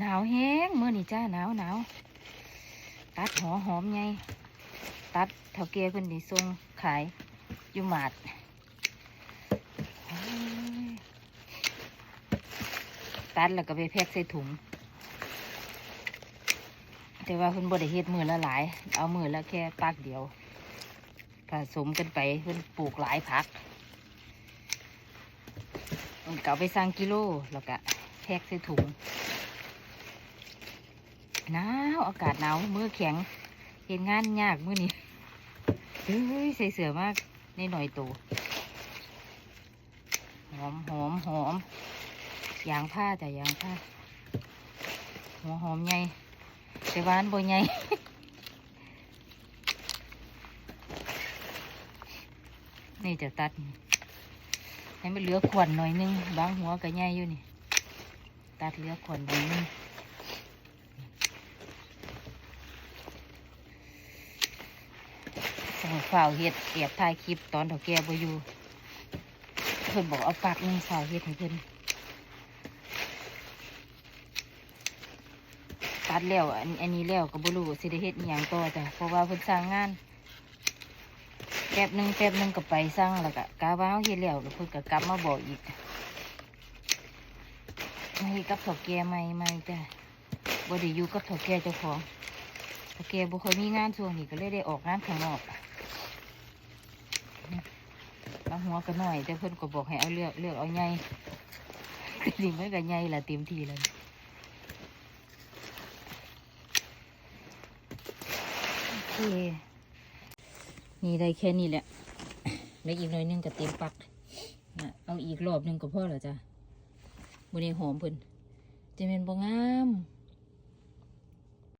หนาวแห้งเมื่อนี่จ้าหนาวหนาวตัดหอหอมไงตัดเท่าเกียเพิ่นไดีทรงขายอยู่หมาดตัดแล้วก็ไปแพ็คใส่ถุง แต่ว่าเพิ่นบ่ได้เฮ็ดมือละหลาย เอามือละแค่ปักเดียวผสมกันไปเพิ่นปลูกหลายผักเพิ่นก็เอาไปสร้างกิโลแล้วก็แพ็คใส่ถุง หนาวอากาศหนาวมือแข็งเห็นงานยากมือนี้เฮ้ยใส่เสือมากในหน่อยโตหอมหอมหอมยางผ้าแต่ยางผ้าหัวหอมใหญ่แต่วานบ่ใหญ่นี่จะตัด ให้มันเหลือขวนหน่อยนึงบางหัวก็ใหญ่อยู่นี่ ตัดเหลือขวนหน่อยนึง สมุด ฝ่าวเฮ็ดเก็บถ่ายคลิปตอนเถาแก่บ่อยู่เพิ่นบอกเอาปากนึงฝ่าวเฮ็ดให้เพิ่นตัดแล้วอันอันนี้แล้วก็บ่รู้สิได้เฮ็ดอิหยังต่อจ้ะเพราะว่าเพิ่นสร้างงานแป๊บหนึงแป๊บหนึงก็ไปสร้างแล้วก็กาว่าเฮาเฮ็ดแล้วแล้วเพิ่นก็กลับมาบอกอีกให้กับเถาแก่ใหม่ใหม่จ้ะบ่ได้อยู่กับเถาแก่เจ้าของเถาแกบ่ค่อยมีงานช่วงนี้ก็เลยได้ออกงานข้างนอก บางหัวก็หน่อย แต่เพิ่นก็บอกให้เอาเลือกเลือกเอาใหญ่ก็นี่มันก็ใหญ่ละเต็มทีเลยโอเคนี่ได้แค่นี้แหละ แล้วอีกหน่อยนึงก็เต็มปักนะเอาอีกรอบนึงก็พอแล้วจ้ะบนนี้หอมเพิ่นจะเป็นบ่งาม